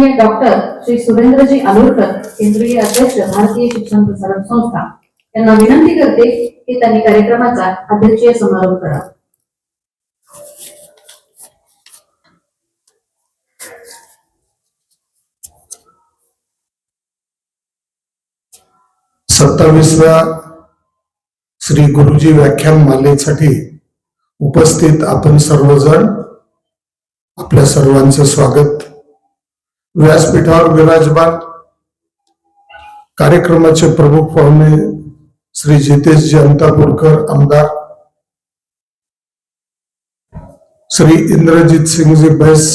सन्माननीय डॉक्टर श्री सुरेंद्रजी आलुरकर केंद्रीय अध्यक्ष भारतीय शिक्षण प्रसारक संस्था. यांना विनंती करते की त्यांनी कार्यक्रमाचा अध्यक्षीय समारोप करा. सत्तावीसव्या श्री गुरुजी व्याख्यान मालेसाठी उपस्थित आपण सर्वजण आपल्या सर्वांचं स्वागत. व्यासपीठावर विराजमान कार्यक्रमाचे प्रमुख पाहुणे श्री जितेशजी अंतापूरकर आमदार श्री इंद्रजित सिंगजी बैस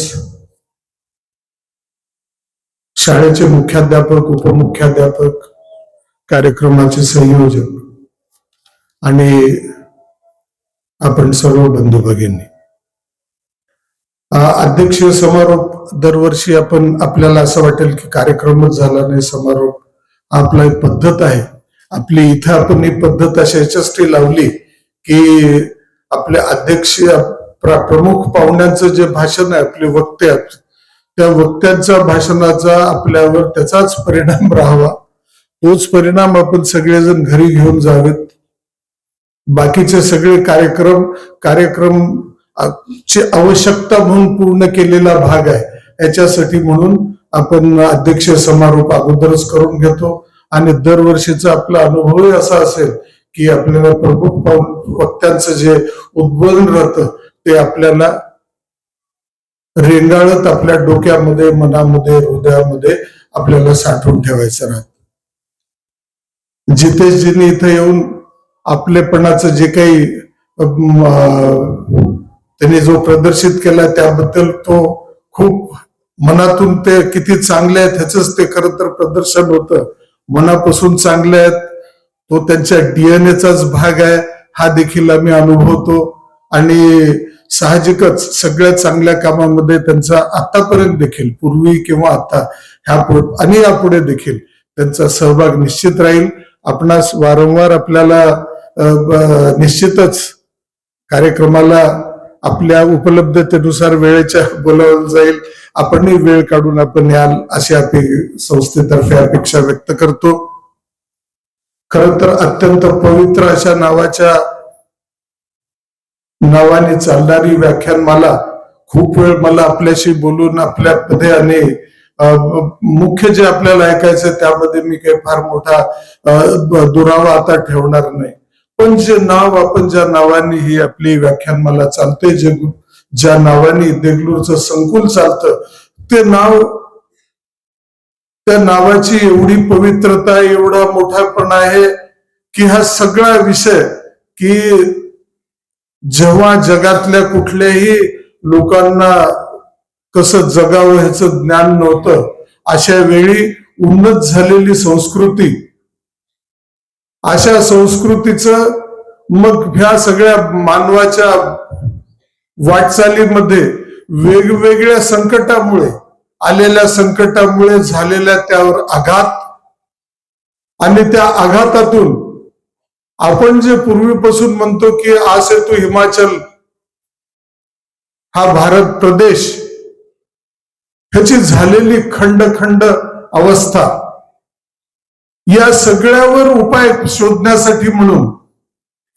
शाळेचे मुख्याध्यापक उपमुख्याध्यापक कार्यक्रमाचे संयोजक आणि आपण सर्व बंधू भगिनी. अध्यक्षीय समारोप दरवर्षी आपण आपल्याला असं वाटेल की कार्यक्रमच झाला नाही समारोप आपला एक पद्धत आहे. आपली इथं आपण ही पद्धत अशा याच्यासाठी लावली की आपल्या अध्यक्षीय प्रमुख पाहुण्यांचं जे भाषण आहे आपले वक्ते त्या वक्त्यांच्या भाषणाचा आपल्यावर त्याचाच परिणाम राहावा. तोच परिणाम आपण सगळेजण घरी घेऊन जावेत. बाकीचे सगळे कार्यक्रम कार्यक्रम ची आवश्यकता म्हणून पूर्ण केलेला भाग आहे. याच्यासाठी म्हणून आपण अध्यक्ष समारोप अगोदरच करून घेतो. आणि दरवर्षीचा आपला अनुभवही असा असेल की आपल्याला प्रमुख पाहून वक्त्यांचं जे उद्बोधन राहतं ते आपल्याला रेंगाळत आपल्या डोक्यामध्ये मनामध्ये हृदयामध्ये आपल्याला साठवून ठेवायचं राहतं. जितेशजींनी इथं येऊन आपलेपणाचं जे काही त्यांनी जो प्रदर्शित केला त्याबद्दल तो खूप मनातून ते किती चांगले आहेत ह्याच ते खरं तर प्रदर्शन होतं. मनापासून चांगले आहेत. तो त्यांच्या डीएनएचाच भाग आहे. हा देखील आम्ही अनुभवतो. आणि साहजिकच सगळ्या चांगल्या कामामध्ये त्यांचा आतापर्यंत देखील पूर्वी किंवा आता ह्या आणि यापुढे देखील त्यांचा सहभाग निश्चित राहील. आपणास वारंवार आपल्याला निश्चितच कार्यक्रमाला आपल्या उपलब्धतेनुसार वेळेच्या बोलावलं जाईल. आपणही वेळ काढून आपण याल अशी आपली संस्थेतर्फे अपेक्षा व्यक्त करतो. खर तर अत्यंत पवित्र अशा नावाच्या नावाने चालणारी व्याख्यानमाला खूप वेळ मला आपल्याशी बोलून आपल्या पदे आणि मुख्य जे आपल्याला ऐकायचं त्यामध्ये मी काही फार मोठा दुरावा आता ठेवणार नाही. पण जे नाव आपण ज्या नावाने ही आपली व्याख्यानमाला चालते जे ज्या नावाने देगलूरचं संकुल चालतं ते नाव त्या नावाची एवढी पवित्रता एवढा मोठापणा आहे की हा सगळा विषय की जेव्हा जगातल्या कुठल्याही लोकांना कसं जगावं ह्याचं ज्ञान नव्हतं अशा वेळी उन्नत झालेली संस्कृती अशा संस्कृतीचं मग ह्या सगळ्या मानवाच्या वाटचालीमध्ये वेगवेगळ्या संकटामुळे आलेल्या संकटामुळे झालेल्या त्यावर आघात आणि त्या आघातातून आपण जे पूर्वीपासून म्हणतो की आज तू हिमाचल हा भारत प्रदेश ह्याची झालेली खंड खंड अवस्था या सगळ्यावर उपाय शोधण्यासाठी म्हणून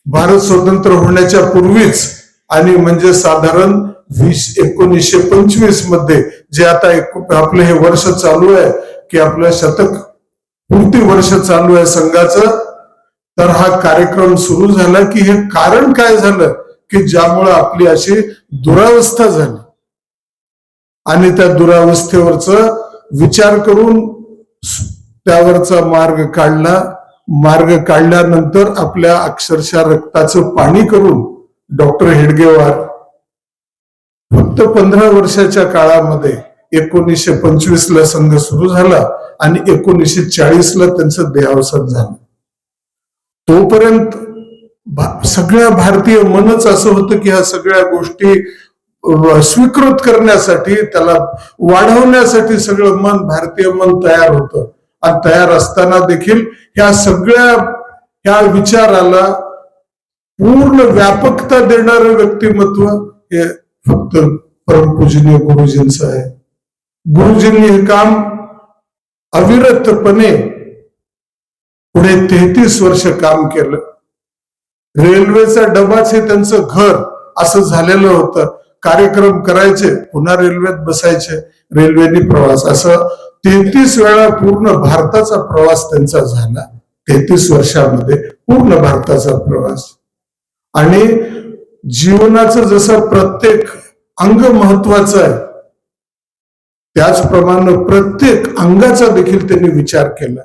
भारत स्वतंत्र होण्याच्या पूर्वीच आणि म्हणजे साधारण वीस एकोणीसशे पंचवीसमध्ये जे आता एक- आपलं हे वर्ष चालू आहे की आपलं शतक पूर्ती वर्ष चालू आहे संघाचं तर हा कार्यक्रम सुरू झाला की हे कारण काय झालं? की ज्यामुळं आपली अशी दुरावस्था झाली. आणि त्या दुरावस्थेवरच विचार करून त्यावरचा मार्ग काढला. मार्ग काढल्यानंतर आपल्या अक्षरशः रक्ताचं पाणी करून डॉक्टर हेडगेवार फक्त पंधरा वर्षाच्या काळामध्ये एकोणीसशे पंचवीस ला संघ सुरू झाला आणि एकोणीसशे चाळीस ला त्यांचं देहावसान झालं. तोपर्यंत भा- सगळ्या भारतीय मनच असं होतं की ह्या सगळ्या गोष्टी स्वीकृत करण्यासाठी त्याला वाढवण्यासाठी सगळं मन भारतीय मन तयार होतं. तयार असताना देखील ह्या सगळ्या ह्या विचाराला पूर्ण व्यापकता देणारं व्यक्तिमत्व हे फक्त परमपूजनीय गुरुजींचं आहे. गुरुजींनी हे काम अविरतपणे पुढे तेहतीस वर्ष काम केलं. रेल्वेचा डबाच हे त्यांचं घर असं झालेलं होतं. कार्यक्रम करायचे पुन्हा रेल्वेत बसायचे रेल्वेने प्रवास. असं तेहतीस वेळा पूर्ण भारताचा प्रवास त्यांचा झाला. तेहतीस वर्षामध्ये पूर्ण भारताचा प्रवास. आणि जीवनाचं जसं प्रत्येक अंग महत्वाचं आहे त्याचप्रमाणे प्रत्येक अंगाचा देखील त्यांनी विचार केला.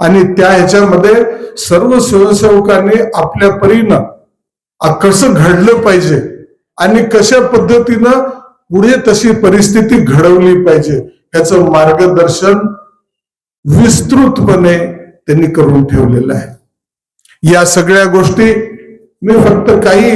आणि त्या ह्याच्यामध्ये सर्व स्वयंसेवकांनी आपल्या परीनं कसं घडलं पाहिजे आणि कशा पद्धतीनं पुढे तशी परिस्थिती घडवली पाहिजे याचं मार्गदर्शन विस्तृतपणे त्यांनी करून ठेवलेलं आहे. या सगळ्या गोष्टी मी फक्त काही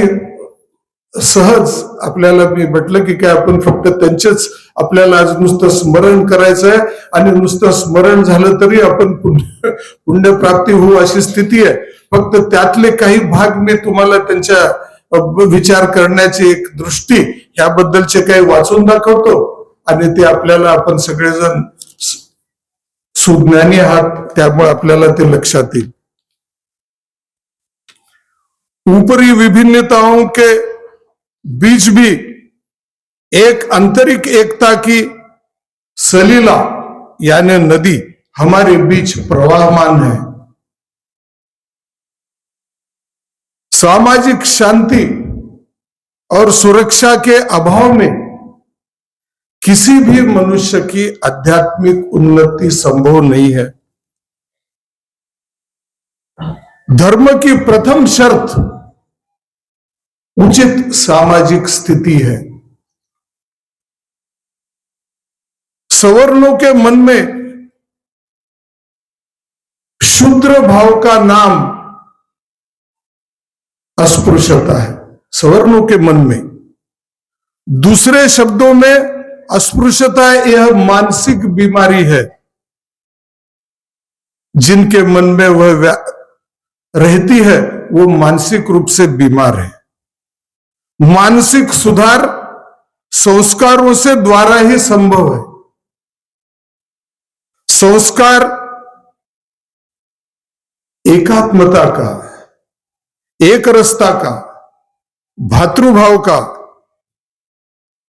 सहज आपल्याला मी म्हटलं की काय आपण फक्त त्यांचेच आपल्याला आज नुसतं स्मरण करायचं आहे आणि नुसतं स्मरण झालं तरी आपण पुण्य पुण्यप्राप्ती होऊ अशी स्थिती आहे. फक्त त्यातले काही भाग मी तुम्हाला त्यांच्या विचार करण्याची एक दृष्टी ह्याबद्दलचे काही वाचून दाखवतो. आणि ते आपल्याला आपण सगळेजण सुज्ञानी आहात त्यामुळे आपल्याला ते लक्षात येईल. ऊपरी विभिन्नताओं के बीच भी एक आंतरिक एकता की सलीला यानी नदी हमारे बीच प्रवाहमान है। सामाजिक शांति और सुरक्षा के अभाव में किसी भी मनुष्य की आध्यात्मिक उन्नति संभव नहीं है। धर्म की प्रथम शर्त उचित सामाजिक स्थिति है। सवर्णों के मन में शूद्र भाव का नाम अस्पृश्यता है, सवर्णों के मन में। दूसरे शब्दों में अस्पृश्यता यह मानसिक बीमारी है, जिनके मन में वह रहती है, वो मानसिक रूप से बीमार है। मानसिक सुधार संस्कारों से द्वारा ही संभव है। संस्कार एकात्मता का, एक रस्ता का, भातृभाव का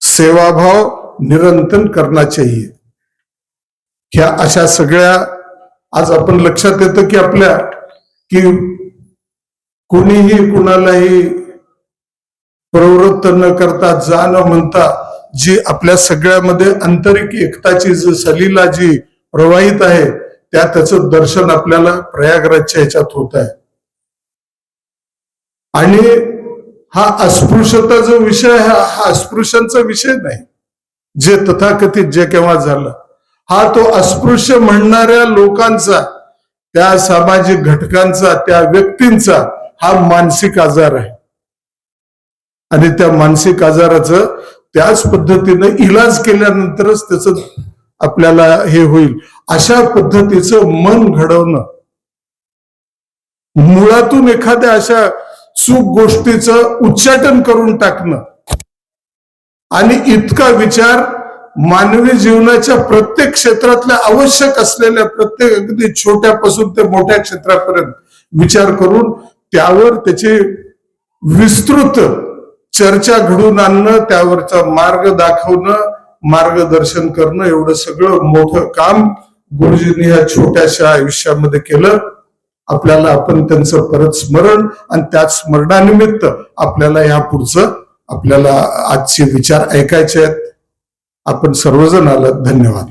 सेवाभाव निरंतर करना चाहिए. ह्या अशा सगळ्या आज आपण लक्षात येतं की आपल्या की कोणीही कुणालाही प्रवृत्त न करता जा न म्हणता जी आपल्या सगळ्यामध्ये आंतरिक एकताची जी सलीला जी प्रवाहित आहे त्या त्याचं दर्शन आपल्याला प्रयागराजच्या ह्याच्यात होत आहे. आणि हा अस्पृश्यता जो विषय आहे हा अस्पृश्यांचा विषय नाही. जे तथाकथित जे केव्हा झालं हा तो अस्पृश्य म्हणणाऱ्या लोकांचा त्या सामाजिक घटकांचा त्या व्यक्तींचा हा मानसिक आजार आहे. आणि त्या मानसिक आजाराचं त्याच पद्धतीनं इलाज केल्यानंतरच त्याच आपल्याला हे होईल. अशा पद्धतीचं मन घडवणं. मुळातून एखाद्या अशा चूक गोष्टीचं उच्चाटन करून टाकणं. आणि इतका विचार मानवी जीवनाच्या प्रत्येक क्षेत्रातल्या आवश्यक असलेल्या प्रत्येक अगदी छोट्यापासून ते मोठ्या क्षेत्रापर्यंत विचार करून त्यावर त्याची विस्तृत चर्चा घडून आणणं त्यावरचा मार्ग दाखवणं मार्गदर्शन करणं एवढं सगळं मोठं काम गुरुजींनी ह्या छोट्याशा आयुष्यामध्ये केलं. आपल्याला आपण त्यांचं परत स्मरण आणि त्या स्मरणानिमित्त आपल्याला या पुढचं आपल्याला आजचे विचार ऐकायचे आहेत. आपण सर्वजण आलात. धन्यवाद.